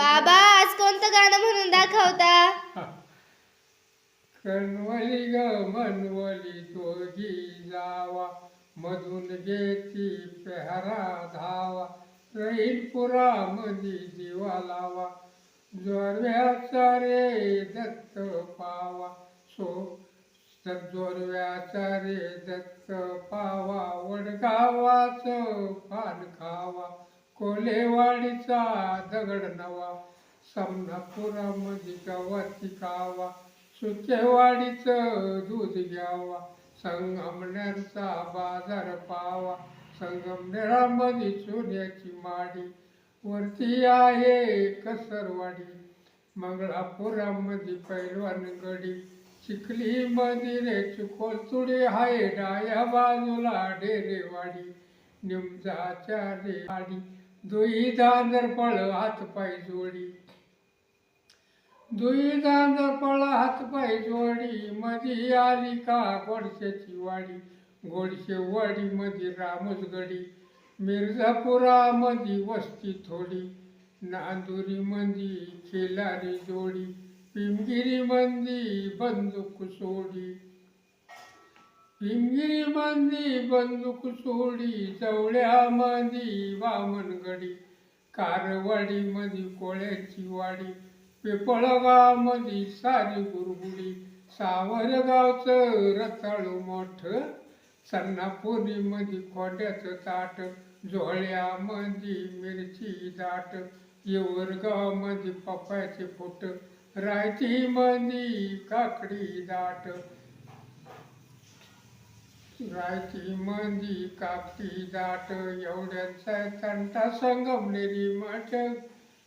बाबा आज कोणतं गाणं म्हणून दाखवता? कणवली ग मनवली दोघी जावा मधून घेती पेहरा धावा राहील पुरा मधी दिवा लावा जोरव्याचा रे दत्त पावा सो जोरव्याचा रे दत्त पावा वडगावाचं पान खावा कोलेवाडीचा दगड नवा समनापुरामध्ये गवती कावा सुकेवाडीचं दूध घ्यावा संगमनेरचा बाजार पावा संगमनेरामध्ये सोन्याची माडी वरती आहे कसरवाडी मंगळापुरामध्ये पैलवान गडी चिखलीमध्ये रे चिकोलतुडी आहे डाया बाजूला डेरेवाडी निमजाच्या रेवाडी दुई दांदर पळ हातपाय जोडी. दुई दांदर पळ हातपाय जोडी मधी आली का गोडशेची वाडी. गोडशे वाडी मधी रामसगडी मिर्झापुरामध्ये वस्ती थोडी. नांदुरी मंदी खेलारी जोडी पिमगिरी मंदी बंदूक सोडी. पिमगिरी मांदी बंदूक सोडी मांदी वामनगडी कारवाडी मधी कोळ्याची वाडी पिपळगावमध्ये सारी गुरगुडी सावरगावचं रताळू मोठ सन्नापुरीमध्ये खोट्याचं ताट जोळ्यामध्ये मिरची दाट येवरगावमध्ये पपायचे फुट रायतीमध्ये काकडी दाट रायती मंदी कापटी दाट एवढ्यांचा तंटा संगमनेरी मठ.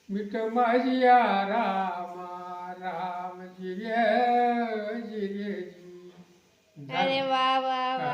मिठ माझिया रामा राम जिरे जिरे अरे वा वा.